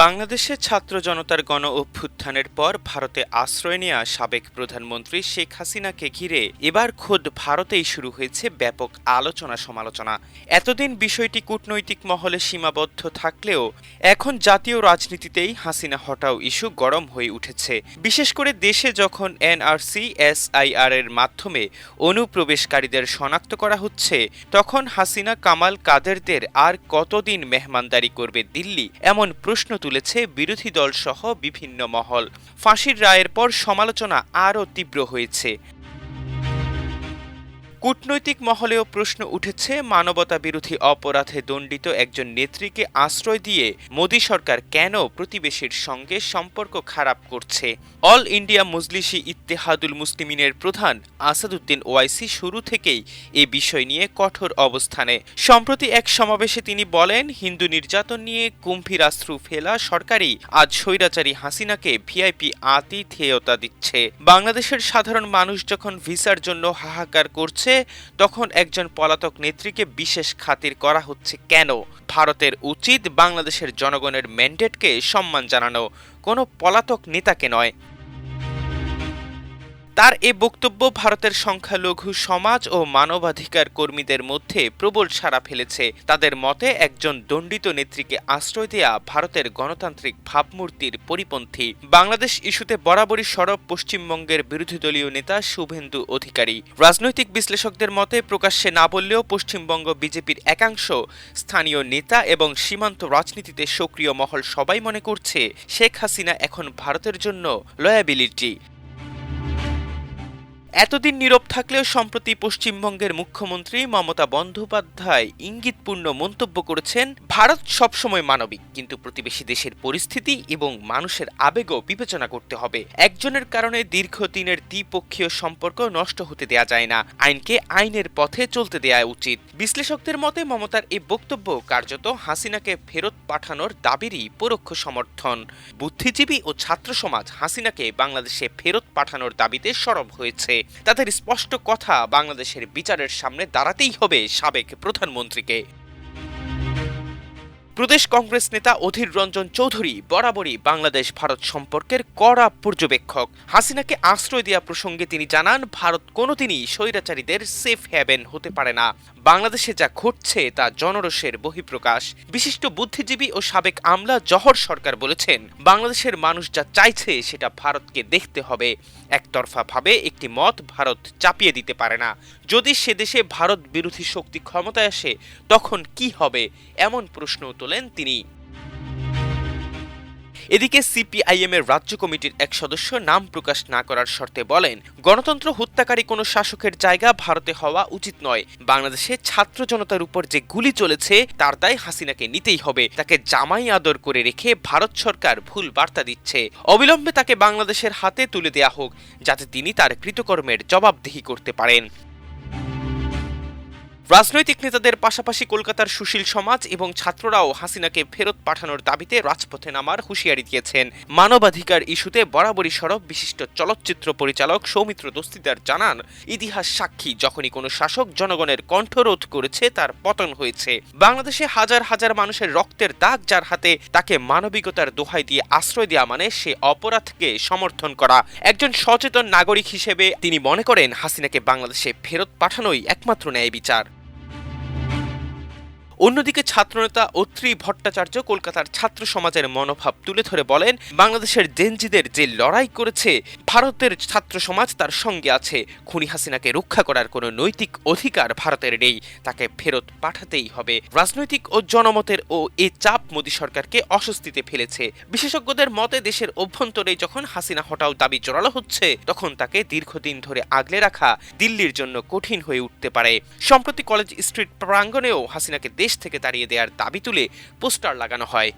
বাংলাদেশের ছাত্র জনতার গণ অভ্যুত্থানের পর ভারতে আশ্রয় নেওয়া সাবেক প্রধানমন্ত্রী শেখ হাসিনাকে ঘিরে এবার খোদ ভারতেই শুরু হয়েছে ব্যাপক আলোচনা সমালোচনা। এতদিন বিষয়টি কূটনৈতিক মহলে সীমাবদ্ধ থাকলেও এখন জাতীয় রাজনীতিতেই হাসিনা হটাও ইস্যু গরম হয়ে উঠেছে। বিশেষ করে দেশে যখন এনআরসি এসআইআর এর মাধ্যমে অনুপ্রবেশকারীদের শনাক্ত করা হচ্ছে, তখন হাসিনা কামাল কাদেরদের আর কতদিন মেহমানদারি করবে দিল্লি, এমন প্রশ্ন তুলেছে বিরোধী দলসহ বিভিন্ন মহল। ফাঁসির রায়ের পর সমালোচনা আরও তীব্র হয়েছে। কূটনৈতিক মহলেও প্রশ্ন উঠেছে মানবতা বিরোধী অপরাধে দণ্ডিত একজন নেত্রীকে আশ্রয় দিয়ে মোদী সরকার কেন প্রতিবেশীর সঙ্গে সম্পর্ক খারাপ করছে? অল ইন্ডিয়া মজলিসি ইত্তেহাদুল মুসলিমিনের প্রধান আসাদুদ্দিন ওয়াইসি শুরু থেকেই এ বিষয় নিয়ে কঠোর অবস্থানে। সম্প্রতি এক সমাবেশে তিনি বলেন, হিন্দু নির্যাতন নিয়ে কুম্ভীর আশ্রু ফেলা সরকারই আজ স্বৈরাচারী হাসিনাকে ভিআইপি আতিথেয়তা দিচ্ছে। বাংলাদেশের সাধারণ মানুষ যখন ভিসার জন্য হাহাকার করছে তখন একজন পলাতক নেত্রীকে বিশেষ খাতির করা হচ্ছে কেন? ভারতের উচিত বাংলাদেশের জনগণের ম্যান্ডেটকে সম্মান জানানো। কোনো পলাতক নেতাকে নয় তার এ বক্তব্য ভারতের সংখ্যালঘু সমাজ ও মানবাধিকার কর্মীদের মধ্যে প্রবল সাড়া ফেলেছে। তাদের মতে, একজন দণ্ডিত নেত্রীকে আশ্রয় দেয়া ভারতের গণতান্ত্রিক ভাবমূর্তির পরিপন্থী। বাংলাদেশ ইস্যুতে বরাবরই সরব পশ্চিমবঙ্গের বিরোধী দলীয় নেতা শুভেন্দু অধিকারী। রাজনৈতিক বিশ্লেষকদের মতে, প্রকাশ্যে না বললেও পশ্চিমবঙ্গ বিজেপির একাংশ স্থানীয় নেতা এবং সীমান্ত রাজনীতিতে সক্রিয় মহল সবাই মনে করছে, শেখ হাসিনা এখন ভারতের জন্য লয়াবিলিটি। এতদিন নীরব থাকলেও সম্প্রতি পশ্চিমবঙ্গের মুখ্যমন্ত্রী মমতা বন্দ্যোপাধ্যায় ইঙ্গিতপূর্ণ মন্তব্য করেছেন, ভারত সবসময় মানবিক, কিন্তু প্রতিবেশী দেশের পরিস্থিতি এবং মানুষের আবেগও বিবেচনা করতে হবে। একজনের কারণে দীর্ঘদিনের দ্বিপক্ষীয় সম্পর্ক নষ্ট হতে দেয়া যায় না। আইনকে আইনের পথে চলতে দেয়া উচিত। বিশ্লেষকদের মতে, মমতার এই বক্তব্য কার্যত হাসিনাকে ফেরত পাঠানোর দাবিরই পরোক্ষ সমর্থন। বুদ্ধিজীবী ও ছাত্র সমাজ হাসিনাকে বাংলাদেশে ফেরত পাঠানোর দাবিতে সরব হয়েছে। তাদের স্পষ্ট কথা বাংলাদেশের বিচারের সামনে দাঁড়াতেই হবে সাবেক প্রধানমন্ত্রীকে। প্রদেশ কংগ্রেস নেতা অধীর রঞ্জন চৌধুরী বরাবরই বাংলাদেশ ভারত সম্পর্কের কড়া পর্যবেক্ষক। হাসিনাকে আশ্রয় দেওয়া প্রসঙ্গে তিনি জানান, ভারত কোনোদিনই স্বৈরাচারীদের সেফ হ্যাভেন হতে পারে না। বাংলাদেশে যা ঘটছে তা জনরসের বহিঃপ্রকাশ। বিশিষ্ট বুদ্ধিজীবী ও সাবেক আমলা জহর সরকার বলেছেন, বাংলাদেশের মানুষ যা চাইছে সেটা ভারতকে দেখতে হবে। একতরফা ভাবে একটি মত ভারত চাপিয়ে দিতে পারে না। যদি সে দেশে ভারত বিরোধী শক্তি ক্ষমতায় আসে, তখন কি হবে? এমন প্রশ্ন তোলেন তিনি। এদিকে সিপিআইএম এর রাজ্য কমিটির এক সদস্য নাম প্রকাশ না করার শর্তে বলেন, গণতন্ত্র হত্যাকারী কোনো শাসকের জায়গা ভারতে হওয়া উচিত নয়। বাংলাদেশে ছাত্র জনতার উপর যে গুলি চলেছে, তার দায় হাসিনাকে নিতেই হবে। তাকে জামাই আদর করে রেখে ভারত সরকার ভুল বার্তা দিচ্ছে। অবিলম্বে তাকে বাংলাদেশের হাতে তুলে দেয়া হোক, যাতে তিনি তার কৃতকর্মের জবাবদিহি করতে পারেন। রাজনৈতিক নেতাদের পাশাপাশি কলকাতার সুশীল সমাজ এবং ছাত্ররাও হাসিনাকে ফেরত পাঠানোর দাবিতে রাজপথে নামার হুঁশিয়ারি দিয়েছেন। মানবাধিকার ইস্যুতে বরাবরই সরব বিশিষ্ট চলচ্চিত্র পরিচালক সৌমিত্র দস্তিদার জানান, ইতিহাস সাক্ষী, যখনই কোনো শাসক জনগণের কণ্ঠরোধ করেছে, তার পতন হয়েছে। বাংলাদেশে হাজার হাজার মানুষের রক্তের দাগ যার হাতে তাকে মানবিকতার দোহাই দিয়ে আশ্রয় দেওয়া মানে সে অপরাধকে সমর্থন করা। একজন সচেতন নাগরিক হিসেবে তিনি মনে করেন, হাসিনাকে বাংলাদেশে ফেরত পাঠানোই একমাত্র ন্যায় বিচার। অন্যদিকে ছাত্রনেতা অত্রি ভট্টাচার্য কলকাতার ছাত্র সমাজের মনোভাব তুলে ধরে বলেন, বাংলাদেশের জেনজিদের যে লড়াই করেছে, ভারতের ছাত্র সমাজ তার সঙ্গে আছে। খুনি হাসিনাকে রক্ষা করার কোনো নৈতিক অধিকার ভারতের নেই। তাকে ফেরত পাঠাতেই হবে। রাজনৈতিক ও জনমতের ও এ চাপ মোদী সরকারকে অস্বস্তিতে ফেলেছে। বিশেষজ্ঞদের মতে, দেশের অভ্যন্তরে যখন হাসিনা হটাও দাবি জোরালো হচ্ছে, তখন তাকে দীর্ঘদিন ধরে আগলে রাখা দিল্লির জন্য কঠিন হয়ে উঠতে পারে। সম্প্রতি কলেজ স্ট্রিট প্রাঙ্গণেও হাসিনাকে দেশ থেকে তাড়িয়ে দেওয়ার দাবি তুলে পোস্টার লাগানো হয়।